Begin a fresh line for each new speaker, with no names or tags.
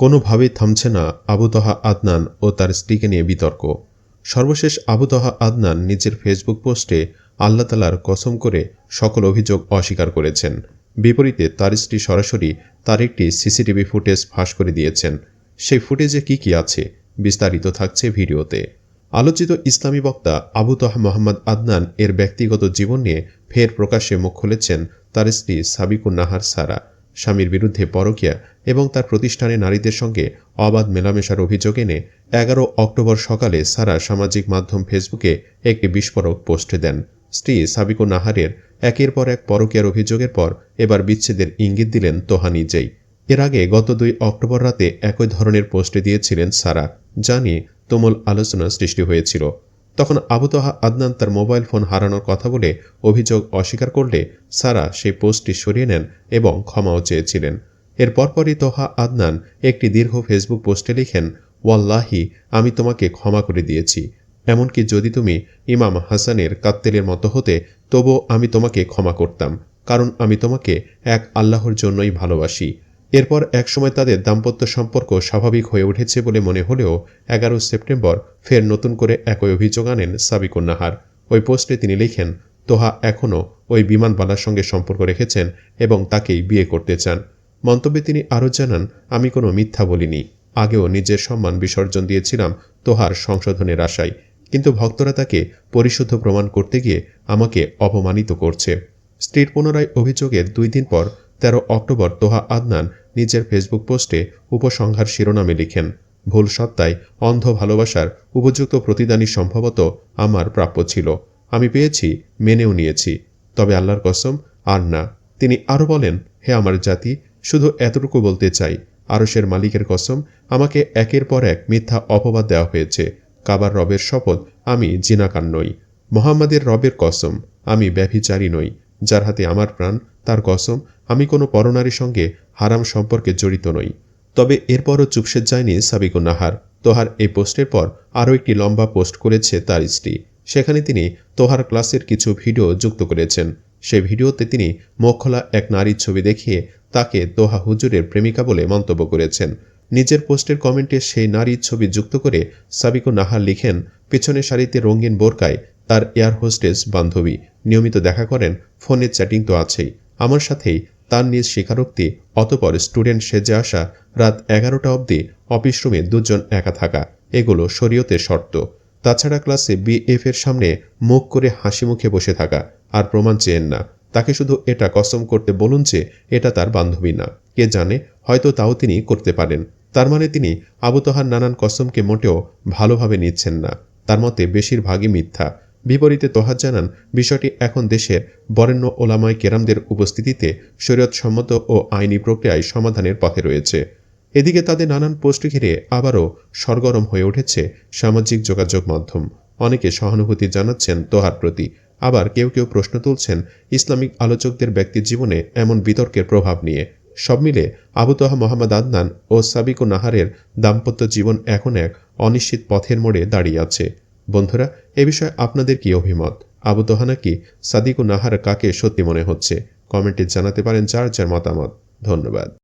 কোনোভাবেই থামছে না আবু তহা আদনান ও তার স্ত্রীকে নিয়ে বিতর্ক। সর্বশেষ আবু তহা আদনান নিজের ফেসবুক পোস্টে আল্লাহ তালার কসম করে সকল অভিযোগ অস্বীকার করেছেন। বিপরীতে তার স্ত্রী সরাসরি তার একটি সিসিটিভি ফুটেজ ফাঁস করে দিয়েছেন। সেই ফুটেজে কি কি আছে বিস্তারিত থাকছে ভিডিওতে। আলোচিত ইসলামী বক্তা আবু তহা মোহাম্মদ আদনান এর ব্যক্তিগত জীবন নিয়ে ফের প্রকাশ্যে মুখ খুলেছেন তার স্ত্রী সাবিকুন নাহার সারা। স্বামীর বিরুদ্ধে পরকিয়া এবং তার প্রতিষ্ঠানে নারীদের সঙ্গে অবাধ মেলামেশার অভিযোগ এনে এগারো অক্টোবর সকালে সারা সামাজিক মাধ্যম ফেসবুকে একটি বিস্ফোরক পোস্ট দেন। স্ত্রী সাবিকু নাহারের একের পর এক পরকিয়ার অভিযোগের পর এবার বিচ্ছেদের ইঙ্গিত দিলেন তোহা নিজেই এর আগে গত দুই অক্টোবর রাতে একই ধরনের পোস্টে দিয়েছিলেন সারা। যা নিয়ে তুমুল আলোচনা সৃষ্টি হয়েছিল। তখন আবুতহা আদনান তার মোবাইল ফোন হারানোর কথা বলে অভিযোগ অস্বীকার করলে সারা সেই পোস্টটি সরিয়ে নেন এবং ক্ষমাও চেয়েছিলেন। এর পরপরই তোহা আদনান একটি দীর্ঘ ফেসবুক পোস্টে লিখেন, ওয়াল্লাহি, আমি তোমাকে ক্ষমা করে দিয়েছি। এমনকি যদি তুমি ইমাম হাসানের কাত্তেলের মতো হতে, তবুও আমি তোমাকে ক্ষমা করতাম, কারণ আমি তোমাকে এক আল্লাহর জন্যই ভালোবাসি। এরপর একসময় তাদের দাম্পত্য সম্পর্ক স্বাভাবিক হয়ে উঠেছে বলে মনে হলেও এগারো সেপ্টেম্বর ফের নতুন করে একই অভিযোগ আনেন সাবিকুন নাহার ওই পোস্টে তিনি লিখেন, তোহা এখনও ওই বিমানবালার সঙ্গে সম্পর্ক রেখেছেন এবং তাকেই বিয়ে করতে চান। মন্তব্যে তিনি আরও জানান, আমি কোনো মিথ্যা বলিনি। আগেও নিজের সম্মান বিসর্জন দিয়েছিলাম তোহার সংশোধনের আশায়। কিন্তু ভক্তরা তাকে পরিশুদ্ধ প্রমাণ করতে গিয়ে আমাকে অপমানিত করছে। স্ত্রীর পুনরায় অভিযোগের দুই দিন পর তেরো অক্টোবর তোহা আদনান নিজের ফেসবুক পোস্টে উপসংহার শিরোনামে লিখেন, ভুল সত্তায় অন্ধ ভালোবাসার উপযুক্ত প্রতিদানই সম্ভবত আমার প্রাপ্য ছিল। আমি পেয়েছি, মেনেও নিয়েছি। তবে আল্লাহর কসম, আর না। তিনি আরও বলেন, হে আমার জাতি, শুধু এতটুকু বলতে চাই। আরসের মালিকের কসম, আমাকে একের পর এক মিথ্যা অপবাদ দেওয়া হয়েছে। কাবার রবের শপথ আমি জিনাকার নই। মোহাম্মদের রবের কসম, আমি ব্যভিচারী নই। যার হাতে আমার প্রাণ তার কসম, আমি কোনো পরনারীর সঙ্গে হারাম সম্পর্কে জড়িত নই। তবে এরপরও চুপসে যায়নি সাবিকুন নাহার। তোহার এই পোস্টের পর আরও একটি লম্বা পোস্ট করেছে তার স্ত্রী। সেখানে তিনি তোহার ক্লাসের কিছু ভিডিও যুক্ত করেছেন। সে ভিডিওতে তিনি মোক্ষলা এক নারীর ছবি দেখিয়ে তাকে তোহা হুজুরের প্রেমিকা বলে মন্তব্য করেছেন। নিজের পোস্টের কমেন্টে সেই নারীর ছবি যুক্ত করে সাবিকু নাহার লিখেন, পেছনের সারিতে রঙিন বোরকায় তার এয়ার হোস্টেস বান্ধবী। নিয়মিত দেখা করেন, ফোনে চ্যাটিং তো আছেই। আমার সাথেই তার নিজ স্বীকারোক্তি, অতপর স্টুডেন্ট সেজে আসা রাত এগারোটা অবধি অফিস রুমে দুজন একা থাকা, এগুলো শরীয়তের শর্ত। তাছাড়া ক্লাসে বিএফ এর সামনে মুখ করে হাসি মুখে বসে থাকা, আর প্রমাণ চেয়েন না। তাকে শুধু এটা কসম করতে বলুন যে এটা তার বান্ধবী না। কে জানে, হয়তো তাও তিনি করতে পারেন। তার মানে তিনি আবু তহার নানান কসমকে মোটেও ভালোভাবে নিচ্ছেন না। তার মতে বেশিরভাগই মিথ্যা। বিপরীতে তোহার জানান, বিষয়টি এখন দেশের বরেণ্য ওলামায় কেরামদের উপস্থিতিতে শরীয়তসম্মত ও আইনি প্রক্রিয়ায় সমাধানের পথে রয়েছে। এদিকে তাদের নানান পোস্ট ঘিরে আবারও সরগরম হয়ে উঠেছে সামাজিক যোগাযোগ মাধ্যম। অনেকে সহানুভূতি জানাচ্ছেন তোহার প্রতি। আবার কেউ কেউ প্রশ্ন তুলছেন, ইসলামিক আলোচকদের ব্যক্তির জীবনে এমন বিতর্কের প্রভাব নিয়ে। সব মিলে আবু তোহা, মোহাম্মদ আদনান ও সাবিকু নাহারের দাম্পত্য জীবন এখন এক অনিশ্চিত পথের মোড়ে দাঁড়িয়ে আছে। বন্ধুরা, এ বিষয়ে আপনাদের কি অভিমত? আবু দোহানা কি সাদিক সাদিকু নাহার কাকে সত্যি মনে হচ্ছে? কমেন্টে জানাতে পারেন যার যার মতামত। ধন্যবাদ।